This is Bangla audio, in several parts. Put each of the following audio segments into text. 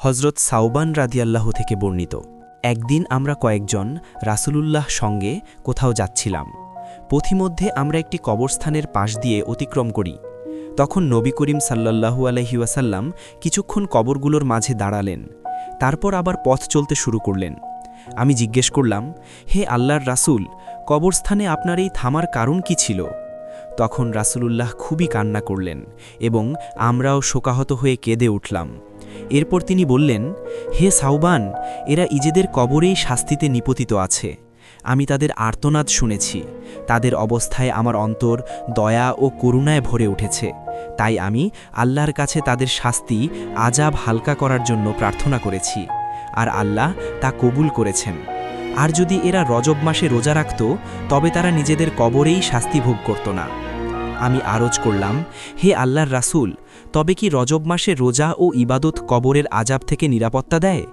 হজরত সাউবান রাদিয়াল্লাহ থেকে বর্ণিত, একদিন আমরা কয়েকজন রাসূলুল্লাহ সঙ্গে কোথাও যাচ্ছিলাম। পথিমধ্যে আমরা একটি কবরস্থানের পাশ দিয়ে অতিক্রম করি। তখন নবী করিম সাল্লাল্লাহু আলহি ওয়াসাল্লাম কিছুক্ষণ কবরগুলোর মাঝে দাঁড়ালেন। তারপর আবার পথ চলতে শুরু করলেন। আমি জিজ্ঞেস করলাম, হে আল্লাহর রাসূল, কবরস্থানে আপনার এই থামার কারণ কি ছিল? তখন রাসূলুল্লাহ খুবই কান্না করলেন এবং আমরাও শোকাহত হয়ে কেঁদে উঠলাম। এরপর তিনি বললেন, হে সাউবান এরা ইজেদের কবরেই শাস্তিতে নিপতিত আছে। আমি তাদের আর্তনাদ শুনেছি। তাদের অবস্থায় আমার অন্তর দয়া ও করুণায় ভরে উঠেছে। তাই আমি আল্লাহর কাছে তাদের শাস্তি, আজাব হালকা করার জন্য প্রার্থনা করেছি। আর আল্লাহ তা কবুল করেছেন। আর যদি এরা রজব মাসে রোজা রাখত, তবে তারা নিজেদের কবরেই শাস্তি ভোগ করত না। আমি আরজ করলাম, হে আল্লাহর রাসুল, তবে কি রজব মাসে রোজা ও ইবাদত কবরের আজাব থেকে নিরাপত্তা দেয়?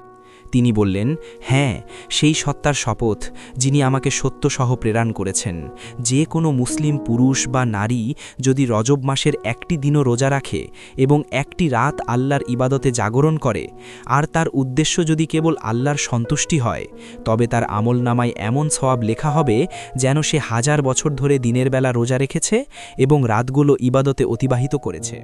তিনি বললেন হ্যাঁ সেই সত্তার শপথ যিনি আমাকে সত্যসহ প্রেরণ করেছেন। যে কোনো মুসলিম পুরুষ বা নারী যদি রজব মাসের একটি দিনও রোজা রাখে এবং একটি রাত আল্লাহর ইবাদতে জাগরণ করে, আর তার উদ্দেশ্য যদি কেবল আল্লাহর সন্তুষ্টি হয়, তবে তার আমল নামায় এমন সওয়াব লেখা হবে যেন সে হাজার বছর ধরে দিনের বেলা রোজা রেখেছে এবং রাতগুলো ইবাদতে অতিবাহিত করেছে।